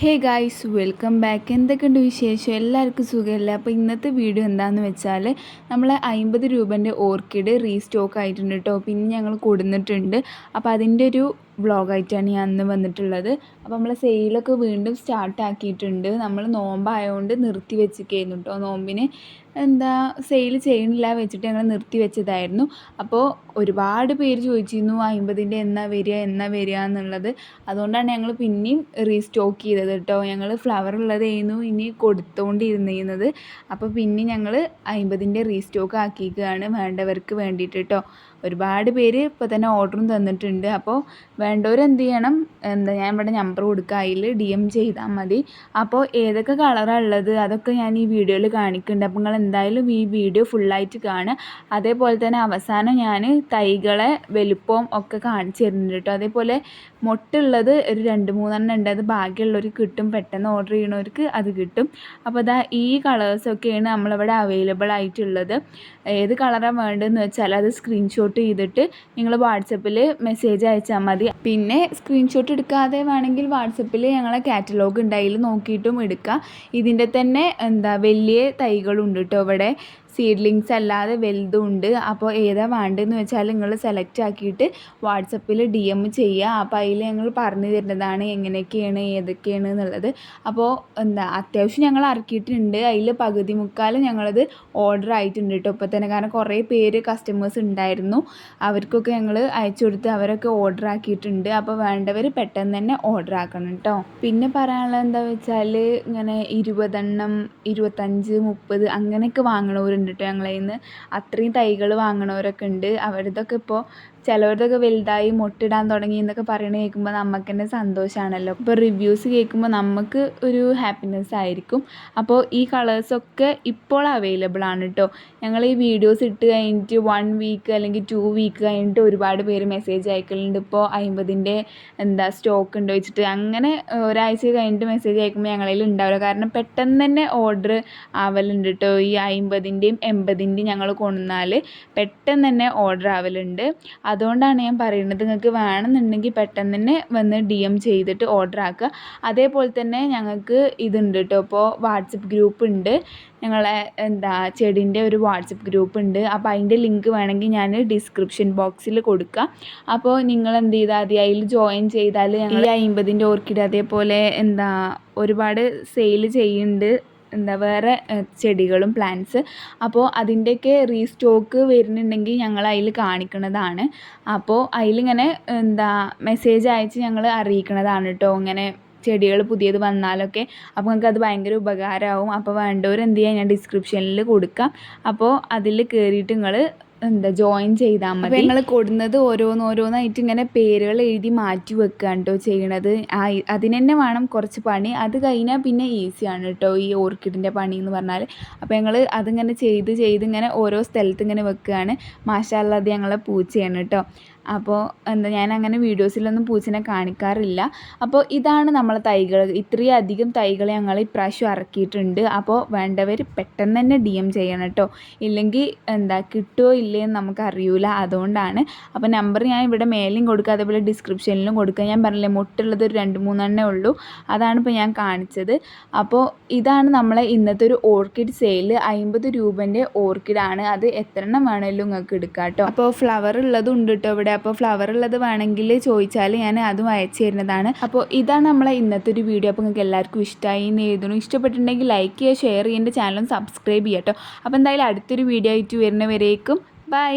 Hey guys welcome back എന്തൊക്കെയുണ്ട് വിശേഷം? എല്ലാവർക്കും സുഖമല്ല? അപ്പോൾ ഇന്നത്തെ വീഡിയോ എന്താണെന്ന് വെച്ചാൽ നമ്മൾ അമ്പത് രൂപേന്റെ ഓർക്കിഡ് റീസ്റ്റോക്ക് ആയിട്ടുണ്ട് കേട്ടോ. പിന്നെ ഞങ്ങൾ കൊടുന്നിട്ടുണ്ട്. അപ്പോൾ അതിന്റെ ഒരു വ്ളോഗായിട്ടാണ് ഞാൻ അന്ന് വന്നിട്ടുള്ളത്. അപ്പോൾ നമ്മൾ സെയിലൊക്കെ വീണ്ടും സ്റ്റാർട്ട് ആക്കിയിട്ടുണ്ട്. നമ്മൾ നോമ്പായതുകൊണ്ട് നിർത്തി വെച്ചിരിക്കുന്നു കേട്ടോ നോമ്പിന് എന്താ സെയിൽ ചെയ്യണില്ല വെച്ചിട്ട് ഞങ്ങൾ നിർത്തി വെച്ചതായിരുന്നു. അപ്പോൾ ഒരുപാട് പേര് ചോദിച്ചിരുന്നു അമ്പതിന്റെ എന്നാ വരിക എന്നാ വരിക എന്നുള്ളത്. അതുകൊണ്ടാണ് ഞങ്ങൾ പിന്നെയും റീസ്റ്റോക്ക് ചെയ്തത് കേട്ടോ ഞങ്ങൾ ഫ്ലവർ ഉള്ളതായിരുന്നു ഇനി കൊടുത്തുകൊണ്ടിരുന്നിരുന്നത് അപ്പോൾ പിന്നെ ഞങ്ങൾ അമ്പതിന്റെ റീസ്റ്റോക്ക് ആക്കിയിരിക്കുകയാണ് വേണ്ടവർക്ക് വേണ്ടിയിട്ട് കേട്ടോ ഒരുപാട് പേര് ഇപ്പോൾ തന്നെ ഓർഡറും തന്നിട്ടുണ്ട്. അപ്പോൾ വേണ്ടവർ എന്ത് ചെയ്യണം? എന്താ ഞാൻ ഇവിടെ നമ്പർ കൊടുക്കുക അതിൽ ഡി എം ചെയ്താൽ മതി. അപ്പോൾ ഏതൊക്കെ കളറാണ് ഉള്ളത്? അതൊക്കെ ഞാൻ ഈ വീഡിയോയിൽ കാണിക്കുന്നുണ്ട് അപ്പോൾ നിങ്ങൾ എന്തായാലും ഈ വീഡിയോ ഫുള്ളായിട്ട് കാണുക. അതേപോലെ തന്നെ അവസാനം ഞാൻ തൈകളെ വലുപ്പവും ഒക്കെ കാണിച്ചു തരുന്നുണ്ട് കേട്ടോ. അതേപോലെ മുട്ടുള്ളത് ഒരു രണ്ട് മൂന്നെണ്ണം ഉണ്ട്. അത് ബാക്കിയുള്ളവർക്ക് കിട്ടും. പെട്ടെന്ന് ഓർഡർ ചെയ്യണവർക്ക് അത് കിട്ടും. അപ്പോൾ അതാ ഈ കളേഴ്സൊക്കെയാണ് നമ്മളിവിടെ അവൈലബിൾ ആയിട്ടുള്ളത്. ഏത് കളറാണ് വേണ്ടതെന്ന് വെച്ചാൽ അത് സ്ക്രീൻഷോട്ട് ചെയ്തിട്ട് നിങ്ങൾ വാട്സപ്പിൽ മെസ്സേജ് അയച്ചാൽ മതി. പിന്നെ സ്ക്രീൻഷോട്ട് എടുക്കാതെ വേണമെങ്കിൽ വാട്സപ്പിൽ ഞങ്ങളെ കാറ്റലോഗ് ഉണ്ട്. നോക്കിയിട്ടും എടുക്കാം. ഇതിന്റെ തന്നെ എന്താ വലിയ തൈകളുണ്ട് കേട്ടോ ഇവിടെ. സീഡ്ലിങ്സ് അല്ലാതെ വലുതും ഉണ്ട്. അപ്പോൾ ഏതാ വേണ്ടതെന്ന് വെച്ചാൽ നിങ്ങൾ സെലക്ട് ആക്കിയിട്ട് വാട്സപ്പിൽ ഡി എം ചെയ്യുക. അപ്പോൾ അതിൽ ഞങ്ങൾ പറഞ്ഞു തരുന്നതാണ് എങ്ങനെയൊക്കെയാണ് ഏതൊക്കെയാണ് എന്നുള്ളത്. അപ്പോൾ എന്താ അത്യാവശ്യം ഞങ്ങൾ ഇറക്കിയിട്ടുണ്ട് അതിൽ പകുതി മുക്കാലും ഞങ്ങളത് ഓർഡർ ആയിട്ടുണ്ട് കേട്ടോ. ഇപ്പോൾ തന്നെ കാരണം കുറേ പേര് കസ്റ്റമേഴ്സ് ഉണ്ടായിരുന്നു. അവർക്കൊക്കെ ഞങ്ങൾ അയച്ചു കൊടുത്ത് അവരൊക്കെ ഓർഡർ ആക്കിയിട്ടുണ്ട്. അപ്പോൾ വേണ്ടവർ പെട്ടെന്ന് തന്നെ ഓർഡർ ആക്കണം കേട്ടോ. പിന്നെ പറയാനുള്ളത് എന്താ വെച്ചാൽ ഇങ്ങനെ ഇരുപതെണ്ണം ഇരുപത്തഞ്ച് മുപ്പത് അങ്ങനെയൊക്കെ വാങ്ങണവരുണ്ട് കേട്ടോ ഞങ്ങളെ നിന്ന് അത്രയും തൈകൾ വാങ്ങണവരൊക്കെ ഉണ്ട്. അവരതൊക്കെ ഇപ്പോൾ ചിലവരതൊക്കെ വലുതായി മൊട്ടിടാൻ തുടങ്ങി എന്നൊക്കെ പറയണ കേൾക്കുമ്പോൾ നമുക്ക് തന്നെ സന്തോഷമാണല്ലോ ഇപ്പോൾ റിവ്യൂസ് കേൾക്കുമ്പോൾ നമുക്ക് ഒരു ഹാപ്പിനെസ് ആയിരിക്കും. അപ്പോൾ ഈ കളേഴ്സൊക്കെ ഇപ്പോൾ അവൈലബിൾ ആണ് കേട്ടോ ഞങ്ങൾ ഈ വീഡിയോസ് ഇട്ട് കഴിഞ്ഞിട്ട് വൺ വീക്ക് അല്ലെങ്കിൽ ടു വീക്ക് കഴിഞ്ഞിട്ട് ഒരുപാട് പേര് മെസ്സേജ് അയക്കലുണ്ട്. ഇപ്പോൾ അമ്പതിന്റെ എന്താ സ്റ്റോക്ക് ഉണ്ട് വെച്ചിട്ട്. അങ്ങനെ ഒരാഴ്ച കഴിഞ്ഞിട്ട് മെസ്സേജ് അയക്കുമ്പോൾ ഞങ്ങളിൽ ഉണ്ടാവില്ല കാരണം പെട്ടെന്ന് തന്നെ ഓർഡർ ആവലുണ്ട് കേട്ടോ ഈ അമ്പതിന്റെയും എൺപതിന്റെയും ഞങ്ങൾ കൊണ്ടുവന്നാൽ പെട്ടെന്ന് തന്നെ ഓർഡർ ആവലുണ്ട്. അതുകൊണ്ടാണ് ഞാൻ പറയുന്നത് നിങ്ങൾക്ക് വേണമെന്നുണ്ടെങ്കിൽ പെട്ടെന്ന് തന്നെ വന്ന് ഡി എം ചെയ്തിട്ട് ഓർഡർ ആക്കുക. അതേപോലെ തന്നെ ഞങ്ങൾക്ക് ഇതുണ്ട് കേട്ടോ. ഇപ്പോൾ വാട്സപ്പ് ഗ്രൂപ്പ് ഉണ്ട്. ഞങ്ങളെ എന്താ ചെടീന്റെ ഒരു വാട്സപ്പ് ഗ്രൂപ്പ് ഉണ്ട്. അപ്പോൾ അതിന്റെ ലിങ്ക് വേണമെങ്കിൽ ഞാൻ ഡിസ്ക്രിപ്ഷൻ ബോക്സിൽ കൊടുക്കാം. അപ്പോൾ നിങ്ങൾ എന്ത് ചെയ്താൽ മതി അതിൽ ജോയിൻ ചെയ്താൽ ഞങ്ങൾ ഈ അമ്പതിന്റെ ഓർക്കിഡ് അതേപോലെ എന്താ ഒരുപാട് സെയിൽ ചെയ്യുന്നുണ്ട്. എന്താ വേറെ ചെടികളും പ്ലാന്റ്സ് അപ്പോൾ അതിന്റെയൊക്കെ റീസ്റ്റോക്ക് വരുന്നുണ്ടെങ്കിൽ ഞങ്ങൾ അതിൽ കാണിക്കുന്നതാണ്. അപ്പോൾ അതിലിങ്ങനെ എന്താ മെസ്സേജ് അയച്ച് ഞങ്ങൾ അറിയിക്കുന്നതാണ് കേട്ടോ ഇങ്ങനെ ചെടികൾ പുതിയത് വന്നാലൊക്കെ. അപ്പോൾ നിങ്ങൾക്ക് അത് ഭയങ്കര ഉപകാരമാവും. അപ്പോൾ വേണ്ടവർ എന്ത് ചെയ്യുക ഞാൻ ഡിസ്ക്രിപ്ഷനിൽ കൊടുക്കാം. അപ്പോൾ അതിൽ കയറിയിട്ട് നിങ്ങൾ എന്താ ജോയിൻ ചെയ്താൽ മതി. ഞങ്ങൾ കൊടുന്നത് ഓരോന്നോരോന്നായിട്ട് ഇങ്ങനെ പേരുകൾ എഴുതി മാറ്റി വെക്കുകയാണ് കേട്ടോ ചെയ്യണത് അതിന് തന്നെ വേണം കുറച്ച് പണി. അത് കഴിഞ്ഞാൽ പിന്നെ ഈസിയാണ് കേട്ടോ ഈ ഓർക്കിഡിന്റെ പണി എന്ന് പറഞ്ഞാൽ അപ്പോൾ ഞങ്ങൾ അതിങ്ങനെ ചെയ്ത് ചെയ്ത് ഇങ്ങനെ ഓരോ സ്ഥലത്ത് ഇങ്ങനെ വെക്കുകയാണ് മാഷാല്ലാതെ ഞങ്ങളെ പൂച്ചയാണ് കേട്ടോ അപ്പോൾ എന്താ ഞാൻ അങ്ങനെ വീഡിയോസിലൊന്നും പൂച്ചനെ കാണിക്കാറില്ല. അപ്പോൾ ഇതാണ് നമ്മളെ തൈകൾ ഇത്രയും അധികം തൈകൾ ഞങ്ങൾ ഇപ്രാവശ്യം ഇറക്കിയിട്ടുണ്ട്. അപ്പോൾ വേണ്ടവർ പെട്ടെന്ന് തന്നെ ഡി എം ചെയ്യണം കേട്ടോ. ഇല്ലെങ്കിൽ എന്താ കിട്ടുമോ ഇല്ലയെന്ന് നമുക്ക് അറിയൂല. അതുകൊണ്ടാണ്. അപ്പോൾ നമ്പർ ഞാൻ ഇവിടെ മേലും കൊടുക്കുക അതേപോലെ ഡിസ്ക്രിപ്ഷനിലും കൊടുക്കുക ഞാൻ പറഞ്ഞില്ലേ മുട്ടുള്ളത് ഒരു രണ്ട് മൂന്നെണ്ണേ ഉള്ളൂ. അതാണ് ഇപ്പോൾ ഞാൻ കാണിച്ചത്. അപ്പോൾ ഇതാണ് നമ്മളെ ഇന്നത്തെ ഒരു ഓർക്കിഡ് സെയിൽ അമ്പത് രൂപന്റെ ഓർക്കിഡാണ്. അത് എത്ര എണ്ണം വേണമെങ്കിലും നിങ്ങൾക്ക് എടുക്കാം കേട്ടോ. അപ്പോൾ ഫ്ലവർ ഉള്ളതുണ്ട് കേട്ടോ ഇവിടെ. അപ്പോൾ ഫ്ലവർ ഉള്ളത് വേണമെങ്കിൽ ചോദിച്ചാൽ ഞാൻ അതും അയച്ചു തരുന്നതാണ്. അപ്പോൾ ഇതാണ് നമ്മളെ ഇന്നത്തെ ഒരു വീഡിയോ അപ്പോൾ നിങ്ങൾക്ക് എല്ലാവർക്കും ഇഷ്ടമായി എന്ന് എഴുതുന്നു. ഇഷ്ടപ്പെട്ടിട്ടുണ്ടെങ്കിൽ ലൈക്ക് ചെയ്യുക ഷെയർ ചെയ്യുക എന്റെ ചാനലും സബ്സ്ക്രൈബ് ചെയ്യാം കേട്ടോ. അപ്പോൾ എന്തായാലും അടുത്തൊരു വീഡിയോ ആയിട്ട് വരുന്നവരേക്കും ബൈ